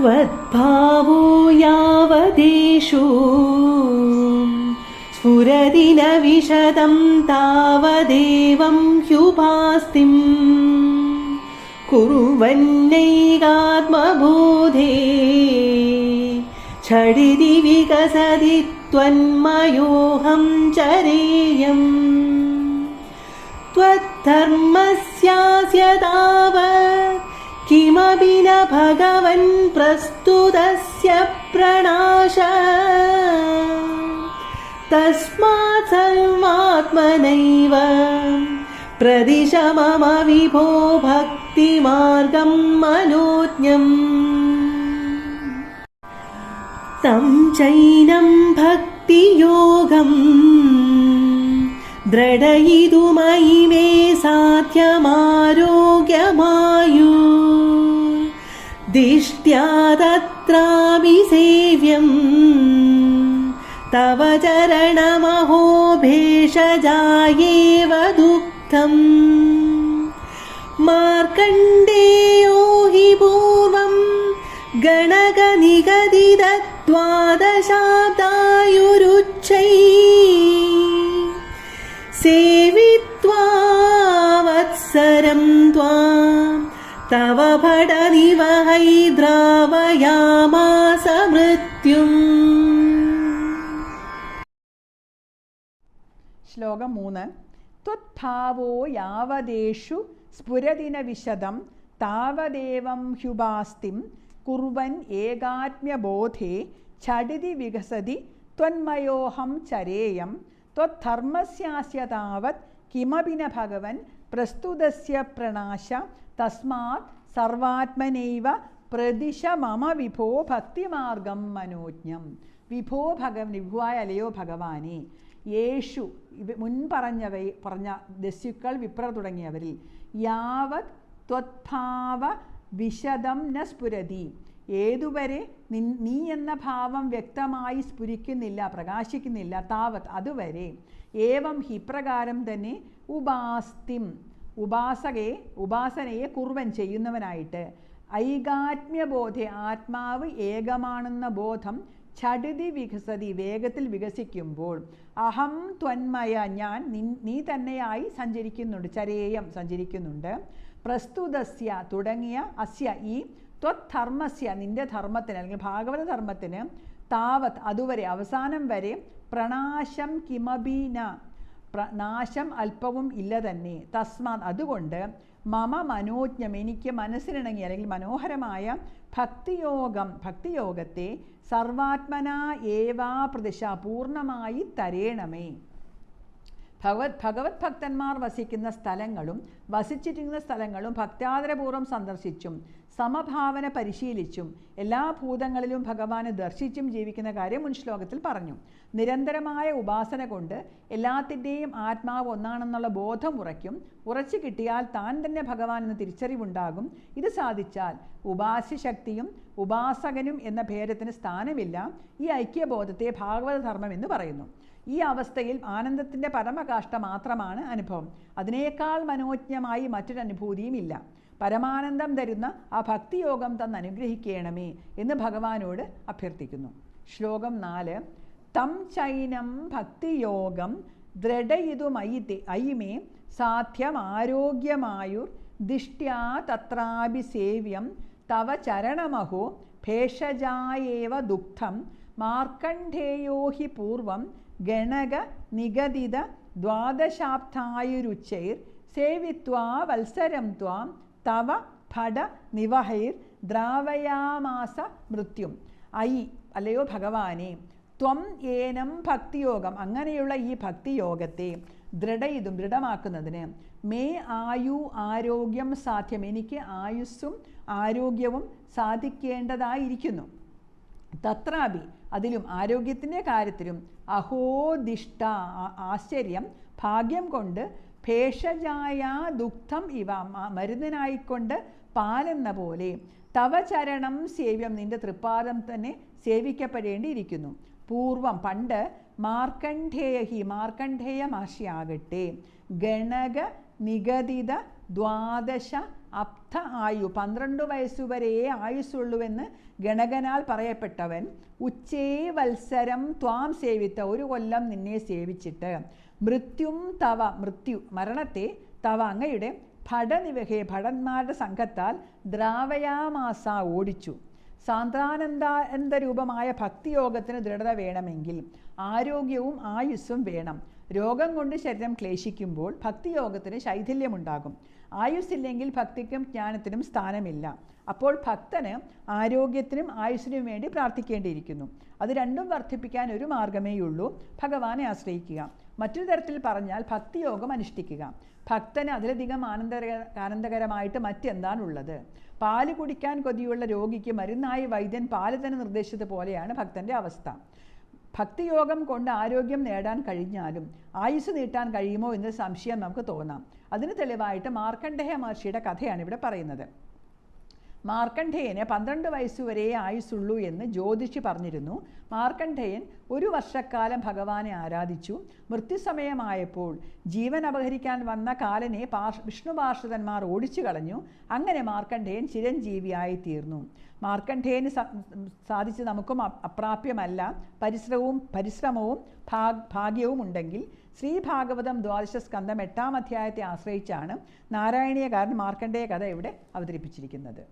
त्वद्भावो यावदेषु स्फुरति न विशदं तावदेवं ह्युपास्तिम्। कुर्वन्नैकात्मबोधे झटिति विकसति त्वन्मयोऽहं चरेयम् त्वद्धर्मस्यास्य तावत् किमपि न भगवन् प्रस्तुतस्य प्रणाश तस्मात् सर्वात्मनैव प्रदिश मम विभो भक्तिमार्गं मनोज्ञम् तं चैनं भक्तियोगम् द्रढयितुमयि मे साध्यमारोग्यमायु दिष्ट्या तत्रापि सेव्यम् तव चरणमहो भेषजायेव दुःखम् मार्कण्डेयो हि पूर्वं गणकनिगदितद्वादशाब्दायुरुच्चै सेवित्वा तव भटनिवहै द्रावयामास मृत्युम् ശ്ലോകം മൂന്ന് ത്വദ്ഭാവോ യാവദേഷു സ്ഫുരതിന വിശദം താവദേവം ഹ്യുപാസ്തിം കുർവൻ ഏകാത്മ്യബോധേ ഛടിതി വികസതി ത്വന്മയോഹം ചരേയം ത്വദ്ധർമ്മസ്യാസ്യ താവത് കിമപി ന ഭഗവൻ പ്രസ്തുതസ്യ പ്രണാശ തസ്മാത് സർവാത്മനൈവ പ്രതിശ മമ വിഭോ ഭക്തിമാർഗം മനോജ്ഞം. വിഭോ ഭഗ വിഭുവായ അലയോ ഭഗവാനെ യേശു ഇവ മുൻപറഞ്ഞവ പറഞ്ഞ ദസ്യുക്കൾ വിപ്ര തുടങ്ങിയവരിൽ യാവത് ത്വത്ഭാവ വിശദം ന സ്ഫുരതി. ഏതുവരെ നി നീ എന്ന ഭാവം വ്യക്തമായി സ്ഫുരിക്കുന്നില്ല പ്രകാശിക്കുന്നില്ല താവത് അതുവരെ. ഏവം ഹിപ്രകാരം തന്നെ ഉപാസ്തിം. ഉപാസകയെ ഉപാസനയെ കുർവൻ ചെയ്യുന്നവനായിട്ട്. ഐകാത്മ്യബോധെ ആത്മാവ് ഏകമാണെന്ന ബോധം ചടുതി വികസതി വേഗത്തിൽ വികസിക്കുമ്പോൾ അഹം ത്വന്മയ ഞാൻ നീ തന്നെയായി സഞ്ചരിക്കുന്നുണ്ട് ചരേയം സഞ്ചരിക്കുന്നുണ്ട്. പ്രസ്തുതസ്യ തുടങ്ങിയ അസ്യ ഈ ത്വധർമ്മസ്യ നിന്റെ ധർമ്മത്തിന് അല്ലെങ്കിൽ ഭാഗവത ധർമ്മത്തിന് താവത് അതുവരെ അവസാനം വരെ പ്രണാശം കിമബീന നാശം അല്പവും ഇല്ല തന്നെ. തസ്മാത് അതുകൊണ്ട് മമ മനോജ്ഞം എനിക്ക് മനസ്സിനിണങ്ങി അല്ലെങ്കിൽ മനോഹരമായ ഭക്തിയോഗം ഭക്തിയോഗത്തെ സർവാത്മന ഏവാ പ്രതിശ പൂർണമായി തരേണമേ. ഭഗവത് ഭഗവത് ഭക്തന്മാർ വസിക്കുന്ന സ്ഥലങ്ങളും വസിച്ചിരിക്കുന്ന സ്ഥലങ്ങളും ഭക്താദരപൂർവം സന്ദർശിച്ചും സമഭാവന പരിശീലിച്ചും എല്ലാ ഭൂതങ്ങളിലും ഭഗവാനെ ദർശിച്ചും ജീവിക്കുന്ന കാര്യം മുൻ ശ്ലോകത്തിൽ പറഞ്ഞു. നിരന്തരമായ ഉപാസന കൊണ്ട് എല്ലാത്തിന്റെയും ആത്മാവ് ഒന്നാണെന്നുള്ള ബോധം ഉറയ്ക്കും. ഉറച്ചു കിട്ടിയാൽ താൻ തന്നെ ഭഗവാൻ എന്ന തിരിച്ചറിവുണ്ടാകും. ഇത് സാധിച്ചാൽ ഉപാസ്യശക്തിയും ഉപാസകനും എന്ന ഭേദത്തിന് സ്ഥാനമില്ല. ഈ ഐക്യബോധത്തെ ഭാഗവതധർമ്മം എന്ന് പറയുന്നു. ഈ അവസ്ഥയിൽ ആനന്ദത്തിന്റെ പരമകാഷ്ട മാത്രമാണ് അനുഭവം. അതിനേക്കാൾ മനോജ്ഞമായി മറ്റൊരനുഭൂതിയും ഇല്ല. പരമാനന്ദം തരുന്ന ആ ഭക്തിയോഗം തന്ന് അനുഗ്രഹിക്കണമേ എന്ന് ഭഗവാനോട് അഭ്യർത്ഥിക്കുന്നു. ശ്ലോകം നാല് തം ചൈനം ഭക്തിയോഗം ദൃഢയിതുമയി അയിമേ സാധ്യം ആരോഗ്യമായുർ ദിഷ്ട്യാ തത്രാഭിസേവ്യം തവ ചരണമഹോ ഭേഷജായേവ ദുഃഖം മാർക്കണ്ഠേയോ ഹി പൂർവം ഗണക നിഗദിത ദ്വാദശാബ്ദായുരുച്ചൈർ സേവിത്വാ വത്സരം ത്വാം തവ ഭട നിവഹൈർ ദ്രാവയാമാസ മൃത്യും. ഐ അല്ലയോ ഭഗവാനെ ത്വം ഏനം ഭക്തിയോഗം. അങ്ങനെയുള്ള ഈ ഭക്തിയോഗത്തെ ദൃഢയിതും ദൃഢമാക്കുന്നതിന് മേ ആയു ആരോഗ്യം സാധ്യം. എനിക്ക് ആയുസ്സും ആരോഗ്യവും സാധിക്കേണ്ടതായിരിക്കുന്നു. തത്രാപി. അതിലും ആരോഗ്യത്തിന്റെ കാര്യത്തിലും അഹോദിഷ്ട ആശ്ചര്യം ഭാഗ്യം കൊണ്ട് ഭേഷജായ ദുഗ്ധം ഇവ മരുന്നിനായിക്കൊണ്ട് പാലെന്ന പോലെ തവ ചരണം സേവ്യം നിന്റെ തൃപ്പാദം തന്നെ സേവിക്കപ്പെടേണ്ടിയിരിക്കുന്നു. പൂർവം പണ്ട് മാർക്കണ്ഠേയ ഹി മാർക്കണ്ഠേയ മഹർഷിയാകട്ടെ ഗണക നിഗതിത ദ്വാദശ അപ്ത ആയു. പന്ത്രണ്ട് വയസ്സുവരെയേ ആയുസ്സുള്ളൂവെന്ന് ഗണകനാൽ പറയപ്പെട്ടവൻ ഉച്ചേ വത്സരം ത്വാം സേവിത്ത. ഒരു കൊല്ലം നിന്നെ സേവിച്ചിട്ട്. മൃത്യും തവ മൃത്യു മരണത്തെ തവ അങ്ങയുടെ ഭടനിവഹേ ഭടന്മാരുടെ സംഘത്താൽ ദ്രാവയാമാസ ഓടിച്ചു. സാന്ദ്രാനന്ദാനന്ദ രൂപമായ ഭക്തിയോഗത്തിന് ദൃഢത വേണമെങ്കിൽ ആരോഗ്യവും ആയുസ്സും വേണം. രോഗം കൊണ്ട് ശരീരം ക്ലേശിക്കുമ്പോൾ ഭക്തിയോഗത്തിന് ശൈഥില്യമുണ്ടാകും. ആയുസ്സില്ലെങ്കിൽ ഭക്തിക്കും ജ്ഞാനത്തിനും സ്ഥാനമില്ല. അപ്പോൾ ഭക്തന് ആരോഗ്യത്തിനും ആയുസ്സിനും വേണ്ടി പ്രാർത്ഥിക്കേണ്ടിയിരിക്കുന്നു. അത് രണ്ടും വർദ്ധിപ്പിക്കാൻ ഒരു മാർഗമേയുള്ളൂ ഭഗവാനെ ആശ്രയിക്കുക. മറ്റൊരു തരത്തിൽ പറഞ്ഞാൽ ഭക്തിയോഗം അനുഷ്ഠിക്കുക. ഭക്തന് അതിലധികം ആനന്ദ ആനന്ദകരമായിട്ട് മറ്റെന്താണുള്ളത്? പാൽ കുടിക്കാൻ കൊതിയുള്ള രോഗിക്ക് മരുന്നായി വൈദ്യൻ പാൽ തന്നെ നിർദ്ദേശിച്ചതുപോലെയാണ് ഭക്തന്റെ അവസ്ഥ. ഭക്തിയോഗം കൊണ്ട് ആരോഗ്യം നേടാൻ കഴിഞ്ഞാലും ആയുസ് നീട്ടാൻ കഴിയുമോ എന്ന് സംശയം നമുക്ക് തോന്നാം. അതിന് തെളിവായിട്ട് മാർക്കണ്ഡേയ മഹർഷിയുടെ കഥയാണ് ഇവിടെ പറയുന്നത്. മാർക്കണ്ഡേയന് പന്ത്രണ്ട് വയസ്സുവരെ ആയുസുള്ളൂ എന്ന് ജ്യോതിഷി പറഞ്ഞിരുന്നു. മാർക്കണ്ഠേയൻ ഒരു വർഷക്കാലം ഭഗവാനെ ആരാധിച്ചു. മൃത്യുസമയമായപ്പോൾ ജീവൻ അപഹരിക്കാൻ വന്ന കാലനെ പാർഷ വിഷ്ണു പാർഷദന്മാർ ഓടിച്ചു കളഞ്ഞു. അങ്ങനെ മാർക്കണ്ഠേയൻ ചിരഞ്ജീവിയായി തീർന്നു മാർക്കണ്ഠേയന് സാധിച്ച് നമുക്കും അപ്രാപ്യമല്ല. പരിശ്രമവും പരിശ്രമവും ഭാഗ്യവും ഉണ്ടെങ്കിൽ ശ്രീ ഭാഗവതം ദ്വാദശ സ്കന്ധം എട്ടാം അധ്യായത്തെ ആശ്രയിച്ചാണ് നാരായണീയകാരൻ മാർക്കണ്ഡേയ കഥ ഇവിടെ അവതരിപ്പിച്ചിരിക്കുന്നത്.